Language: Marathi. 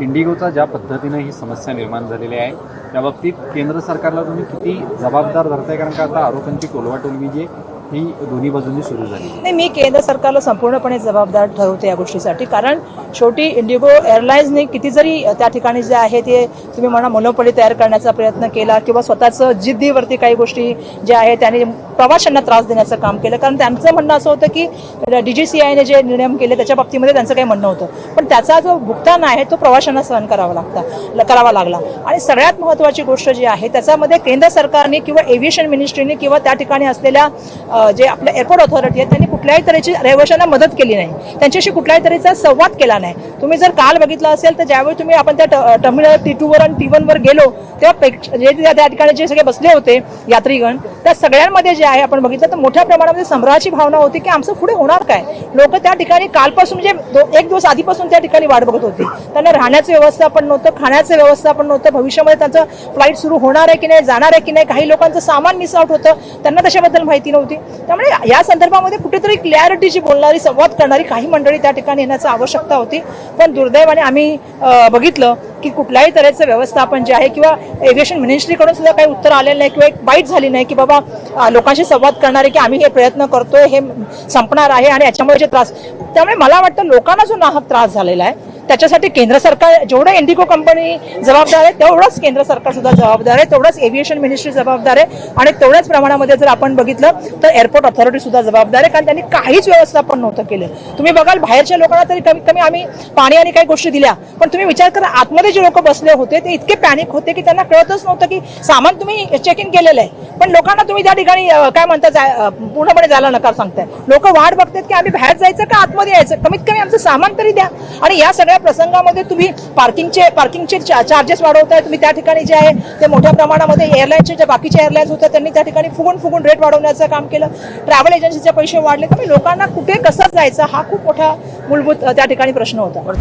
इंडिगोचा ज्या पद्धतीनं ही समस्या निर्माण झालेली आहे त्या बाबतीत केंद्र सरकारला तुम्ही किती जबाबदार धरताय? कारण का आता आरोपांची टोलवाटोलवी जी ही दोन्ही बाजूंनी सुरू झाली. नाही मी केंद्र सरकारला संपूर्णपणे जबाबदार ठरवते या गोष्टीसाठी. कारण शेवटी इंडिगो एअरलाईन्सने किती जरी त्या ठिकाणी जे आहे ते तुम्ही म्हणा मनोपली तयार करण्याचा प्रयत्न केला किंवा स्वतःचं जिद्दीवरती काही गोष्टी ज्या आहेत त्यांनी प्रवाशांना त्रास देण्याचं काम केलं. कारण त्यांचं म्हणणं असं होतं की डी जी सी आयने जे निर्णय केले त्याच्या बाबतीमध्ये त्यांचं काही म्हणणं होतं. पण त्याचा जो भुगतान आहे तो प्रवाशांना सहन करावा लागता करावा लागला. आणि सगळ्यात महत्त्वाची गोष्ट जी आहे त्याच्यामध्ये केंद्र सरकारने किंवा एव्हिएशन मिनिस्ट्रीने किंवा त्या ठिकाणी असलेल्या जे आपलं एअरपोर्ट ऑथॉरिटी आहे त्यांनी कुठल्याही तऱ्हेची रहिवाशांना मदत केली नाही. त्यांच्याशी कुठल्याही तऱ्हेचा संवाद केला नाही. तुम्ही जर काल बघितलं असेल तर ज्यावेळी तुम्ही आपण त्या ट- टर्मिनल टी टूवर आणि टी वनवर गेलो तेव्हा प्रेक्ष- जे त्या त्या ठिकाणी जे सगळे बसले होते यात्रीगण त्या सगळ्यांमध्ये जे आहे आपण बघितलं तर मोठ्या प्रमाणामध्ये संभ्राची भावना होती की आमचं पुढे होणार काय? लोक त्या ठिकाणी कालपासून म्हणजे दो- एक दिवस आधीपासून त्या ठिकाणी वाट बघत होती. त्यांना राहण्याचं व्यवस्थापन नव्हतं खाण्याचं व्यवस्थापन नव्हतं भविष्यामध्ये त्यांचं फ्लाईट सुरू होणार आहे की नाही जाणार आहे की नाही काही लोकांचं सामान मिस आउट होतं. त्यांना त्याच्याबद्दल माहिती नव्हती. त्यामुळे या संदर्भामध्ये कुठेतरी क्लॅरिटीची बोलणारी संवाद करणारी काही मंडळी त्या ठिकाणी येण्याची आवश्यकता होती. पण दुर्दैवाने आम्ही बघितलं की कुठल्याही तऱ्हेचं व्यवस्थापन जे आहे किंवा एव्हिएशन मिनिस्ट्रीकडून सुद्धा काही उत्तर आलेलं नाही किंवा एक बाईट झाली नाही की बाबा लोकांशी संवाद करणारे की आम्ही हे प्रयत्न करतोय हे संपणार आहे आणि याच्यामुळे जे त्रास त्यामुळे मला वाटतं लोकांना जो नाहक त्रास झालेला आहे त्याच्यासाठी केंद्र सरकार जेवढं इंडिगो कंपनी जबाबदार आहे तेवढंच केंद्र सरकार सुद्धा जबाबदार आहे तेवढंच एव्हिएशन मिनिस्ट्री जबाबदार आहे आणि तेवढ्याच प्रमाणामध्ये जर आपण बघितलं तर एअरपोर्ट ऑथॉरिटी सुद्धा जबाबदार आहे कारण त्यांनी काहीच व्यवस्थापन नव्हतं केलं. तुम्ही बघाल बाहेरच्या लोकांना तरी कमीत कमी आम्ही पाणी आणि काही गोष्टी दिल्या पण तुम्ही विचार करा आतमध्ये जे लोक बसले होते ते इतके पॅनिक होते की त्यांना कळतच नव्हतं की सामान तुम्ही चेक इन केलेलं आहे. पण लोकांना तुम्ही त्या ठिकाणी काय म्हणता जा- पूर्णपणे जायला नकार सांगताय. लोक वाट बघतात की आम्ही बाहेर जायचं का आतमध्ये यायचं? कमीत कमी आमचं सामान तरी द्या. आणि या सगळ्या प्रसंगामध्ये तुम्ही पार्किंगचे पार्किंगचे चार्जेस वाढवताय. तुम्ही त्या ठिकाणी जे आहे ते मोठ्या प्रमाणामध्ये एअरलाईनचे जे बाकीच्या एअरलाईन्स होत्या त्यांनी त्या ठिकाणी फुगून फुगून रेट वाढवण्याचं काम केलं. ट्रॅव्हल एजन्सीचे पैसे वाढले. तर लोकांना कुठे कसं जायचं? हा खूप मोठा मूलभूत त्या ठिकाणी प्रश्न होता.